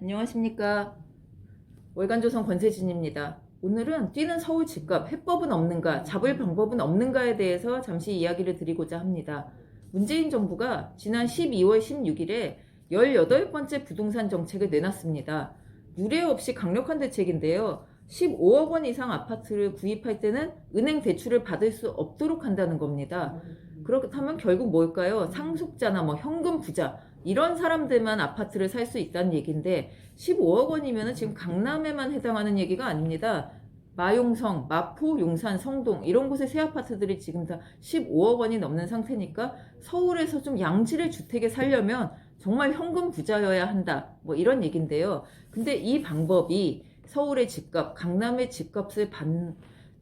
안녕하십니까. 월간조선 권세진입니다. 오늘은 뛰는 서울 집값, 해법은 없는가, 잡을 방법은 없는가에 대해서 잠시 이야기를 드리고자 합니다. 문재인 정부가 지난 12월 16일에 18번째 부동산 정책을 내놨습니다. 유례 없이 강력한 대책인데요. 15억 원 이상 아파트를 구입할 때는 은행 대출을 받을 수 없도록 한다는 겁니다. 그렇다면 결국 뭘까요? 상속자나 뭐 현금 부자 이런 사람들만 아파트를 살 수 있다는 얘기인데 15억 원이면 지금 강남에만 해당하는 얘기가 아닙니다. 마용성, 마포, 용산, 성동 이런 곳의 새 아파트들이 지금 다 15억 원이 넘는 상태니까 서울에서 좀 양질의 주택에 살려면 정말 현금 부자여야 한다. 뭐 이런 얘기인데요. 근데 이 방법이 서울의 집값, 강남의 집값을 반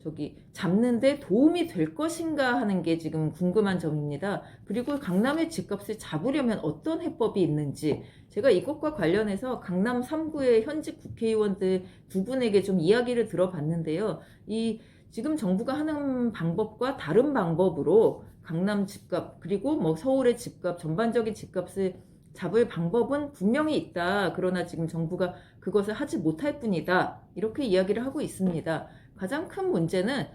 저기 잡는데 도움이 될 것인가 하는 게 지금 궁금한 점입니다. 그리고 강남의 집값을 잡으려면 어떤 해법이 있는지 제가 이것과 관련해서 강남 3구의 현직 국회의원들 두 분에게 좀 이야기를 들어봤는데요. 이 지금 정부가 하는 방법과 다른 방법으로 강남 집값 그리고 뭐 서울의 집값 전반적인 집값을 잡을 방법은 분명히 있다. 그러나 지금 정부가 그것을 하지 못할 뿐이다. 이렇게 이야기를 하고 있습니다. 가장 큰 문제는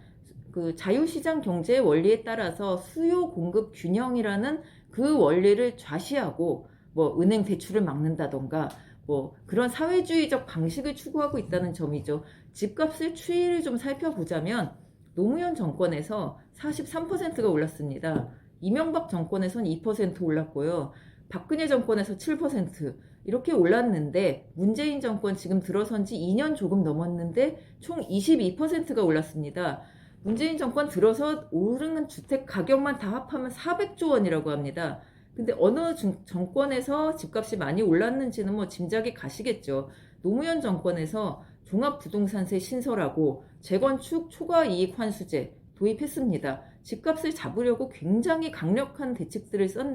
그 자유시장 경제의 원리에 따라서 수요 공급 균형이라는 그 원리를 좌시하고 뭐 은행 대출을 막는다던가 뭐 그런 사회주의적 방식을 추구하고 있다는 점이죠. 집값의 추이를 좀 살펴보자면 노무현 정권에서 43%가 올랐습니다. 이명박 정권에선 2% 올랐고요. 박근혜 정권에서 7% 이렇게 올랐는데 문재인 정권 지금 들어선 지 2년 조금 넘었는데 총 22%가 올랐습니다. 문재인 정권 들어서 오르는 주택 가격만 다 합하면 400조 원이라고 합니다. 근데 어느 중- 정권에서 집값이 많이 올랐는지는 뭐 짐작이 가시겠죠. 노무현 정권에서 종합부동산세 신설하고 재건축 초과 이익 환수제 도입했습니다. 집값을 잡으려고 굉장히 강력한 대책들을 썼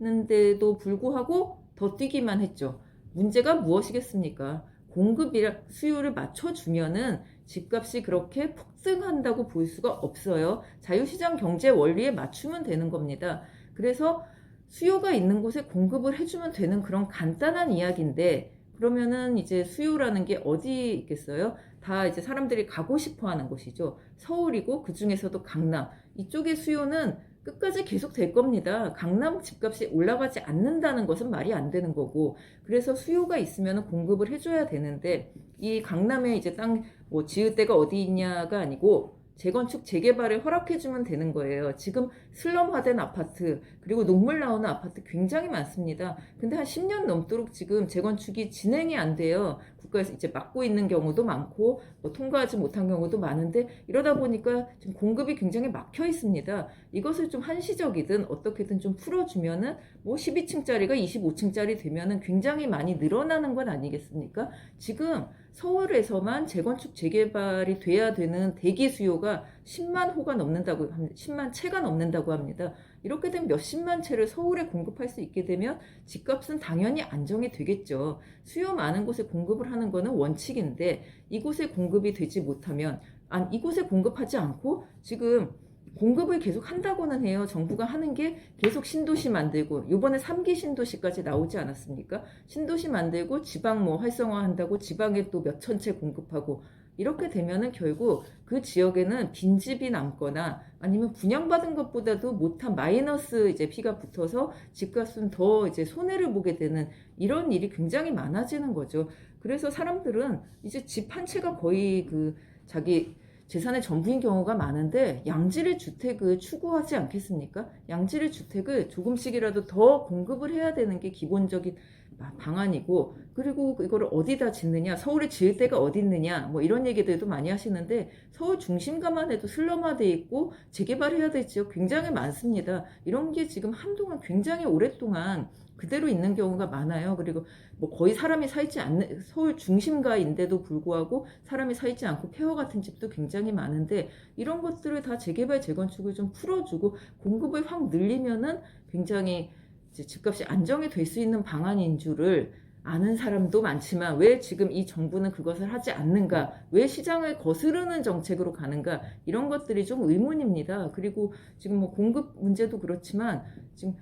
는데도 불구하고 더 뛰기만 했죠. 문제가 무엇이겠습니까? 공급이랑 수요를 맞춰주면은 집값이 그렇게 폭등한다고 볼 수가 없어요. 자유시장 경제 원리에 맞추면 되는 겁니다. 그래서 수요가 있는 곳에 공급을 해주면 되는 그런 간단한 이야기인데 그러면은 이제 수요라는 게 어디 있겠어요? 다 이제 사람들이 가고 싶어 하는 곳이죠. 서울이고 그 중에서도 강남. 이쪽의 수요는 끝까지 계속 될 겁니다. 강남 집값이 올라가지 않는다는 것은 말이 안 되는 거고. 그래서 수요가 있으면 공급을 해줘야 되는데 이 강남에 이제 땅 뭐 지을 데가 어디 있냐가 아니고 재건축 재개발을 허락해주면 되는 거예요. 지금 슬럼화된 아파트 그리고 녹물 나오는 아파트 굉장히 많습니다. 근데 한 10년 넘도록 지금 재건축이 진행이 안 돼요. 국가에서 이제 막고 있는 경우도 많고 뭐 통과하지 못한 경우도 많은데 이러다 보니까 지금 공급이 굉장히 막혀 있습니다. 이것을 좀 한시적이든 어떻게든 좀 풀어주면은 뭐 12층짜리가 25층짜리 되면은 굉장히 많이 늘어나는 건 아니겠습니까? 지금 서울에서만 재건축 재개발이 돼야 되는 대기 수요가 10만 호가 넘는다고 합니다. 10만 채가 넘는다고 합니다. 이렇게 되면 몇십만 채를 서울에 공급할 수 있게 되면 집값은 당연히 안정이 되겠죠. 수요 많은 곳에 공급을 하는 것은 원칙인데 이곳에 공급이 되지 못하면 안 이곳에 공급하지 않고 지금 공급을 계속 한다고는 해요. 정부가 하는 게 계속 신도시 만들고 이번에 3기 신도시까지 나오지 않았습니까? 신도시 만들고 지방 뭐 활성화한다고 지방에 또 몇 천 채 공급하고 이렇게 되면은 결국 그 지역에는 빈집이 남거나 아니면 분양받은 것보다도 못한 마이너스 이제 피가 붙어서 집값은 더 이제 손해를 보게 되는 이런 일이 굉장히 많아지는 거죠. 그래서 사람들은 이제 집 한 채가 거의 그 자기 재산의 전부인 경우가 많은데 양질의 주택을 추구하지 않겠습니까? 양질의 주택을 조금씩이라도 더 공급을 해야 되는 게 기본적인 방안이고 그리고 이거를 어디다 짓느냐 서울에 지을 데가 어디 있느냐 뭐 이런 얘기들도 많이 하시는데 서울 중심가만 해도 슬럼화돼 있고 재개발해야 될 지역 굉장히 많습니다. 이런 게 지금 한동안 굉장히 오랫동안 그대로 있는 경우가 많아요. 그리고 뭐 거의 사람이 살지 않는 서울 중심가인데도 불구하고 사람이 살지 않고 폐허 같은 집도 굉장히 많은데 이런 것들을 다 재개발 재건축을 좀 풀어주고 공급을 확 늘리면은 굉장히 집값이 안정이 될 수 있는 방안인 줄을 아는 사람도 많지만 왜 지금 이 정부는 그것을 하지 않는가? 왜 시장을 거스르는 정책으로 가는가? 이런 것들이 좀 의문입니다. 그리고 지금 뭐 공급 문제도 그렇지만 지금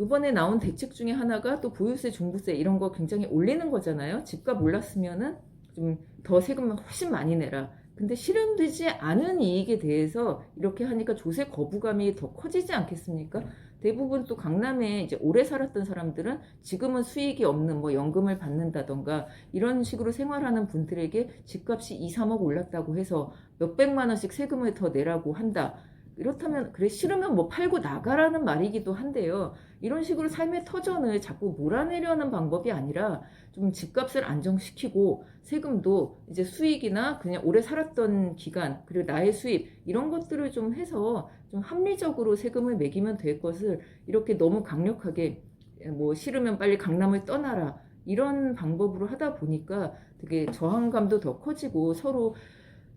이번에 나온 대책 중에 하나가 또 보유세, 종부세 이런 거 굉장히 올리는 거잖아요. 집값 올랐으면은 좀 더 세금을 훨씬 많이 내라. 근데 실현되지 않은 이익에 대해서 이렇게 하니까 조세 거부감이 더 커지지 않겠습니까? 대부분 또 강남에 이제 오래 살았던 사람들은 지금은 수익이 없는 뭐 연금을 받는다던가 이런 식으로 생활하는 분들에게 집값이 2, 3억 올랐다고 해서 몇백만 원씩 세금을 더 내라고 한다. 이렇다면 그래 싫으면 뭐 팔고 나가라는 말이기도 한데요. 이런 식으로 삶의 터전을 자꾸 몰아내려는 방법이 아니라 좀 집값을 안정시키고 세금도 이제 수익이나 그냥 오래 살았던 기간 그리고 나의 수입 이런 것들을 좀 해서 좀 합리적으로 세금을 매기면 될 것을 이렇게 너무 강력하게 뭐 싫으면 빨리 강남을 떠나라 이런 방법으로 하다 보니까 되게 저항감도 더 커지고 서로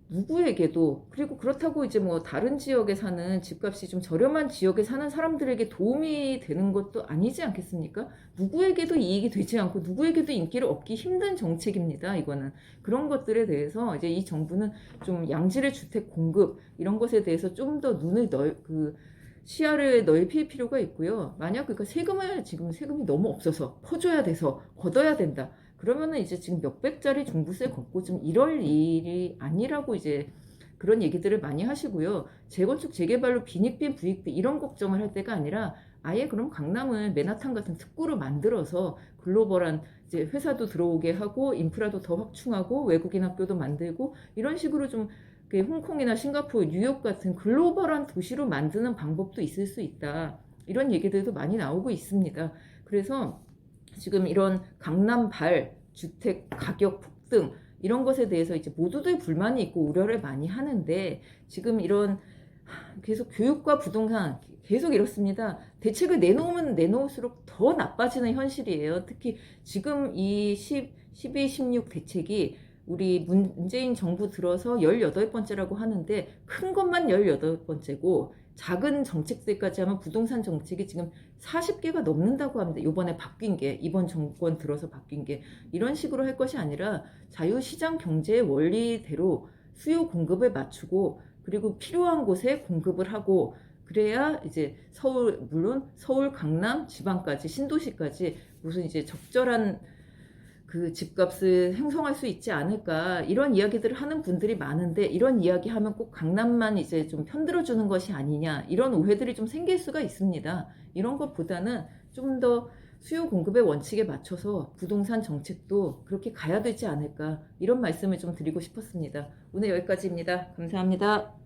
누구에게도 그리고 그렇다고 이제 뭐 다른 지역에 사는 집값이 좀 저렴한 지역에 사는 사람들에게 도움이 되는 것도 아니지 않겠습니까? 누구에게도 이익이 되지 않고 누구에게도 인기를 얻기 힘든 정책입니다. 이거는 그런 것들에 대해서 이제 이 정부는 좀 양질의 주택 공급 이런 것에 대해서 좀 더 눈을 넓그 시야를 넓힐 필요가 있고요. 만약 그러니까 세금을 지금 세금이 너무 없어서 퍼줘야 돼서 걷어야 된다. 그러면은 이제 지금 몇백짜리 종부세 걷고 좀 이럴 일이 아니라고 이제 그런 얘기들을 많이 하시고요. 재건축 재개발로 빈익빈 부익빈 이런 걱정을 할 때가 아니라 아예 그럼 강남을 맨하탄 같은 특구로 만들어서 글로벌한 이제 회사도 들어오게 하고 인프라도 더 확충하고 외국인 학교도 만들고 이런 식으로 좀그 홍콩이나 싱가포르, 뉴욕 같은 글로벌한 도시로 만드는 방법도 있을 수 있다. 이런 얘기들도 많이 나오고 있습니다. 그래서 지금 이런 강남발 주택 가격 폭등 이런 것에 대해서 이제 모두들 불만이 있고 우려를 많이 하는데 지금 이런 하, 계속 교육과 부동산 계속 이렇습니다. 대책을 내놓으면 내놓을수록 더 나빠지는 현실이에요. 특히 지금 이 10, 12, 16 대책이 우리 문재인 정부 들어서 18번째라고 하는데 큰 것만 18번째고 작은 정책들까지 하면 부동산 정책이 지금 40개가 넘는다고 합니다. 이번에 바뀐 게 이번 정권 들어서 바뀐 게 이런 식으로 할 것이 아니라 자유시장 경제의 원리대로 수요 공급을 맞추고 그리고 필요한 곳에 공급을 하고 그래야 이제 서울 물론 서울 강남 지방까지 신도시까지 무슨 이제 적절한 그 집값을 형성할 수 있지 않을까 이런 이야기들을 하는 분들이 많은데 이런 이야기 하면 꼭 강남만 이제 좀 편들어 주는 것이 아니냐 이런 오해들이 좀 생길 수가 있습니다. 이런 것보다는 좀 더 수요 공급의 원칙에 맞춰서 부동산 정책도 그렇게 가야 되지 않을까 이런 말씀을 좀 드리고 싶었습니다. 오늘 여기까지입니다. 감사합니다.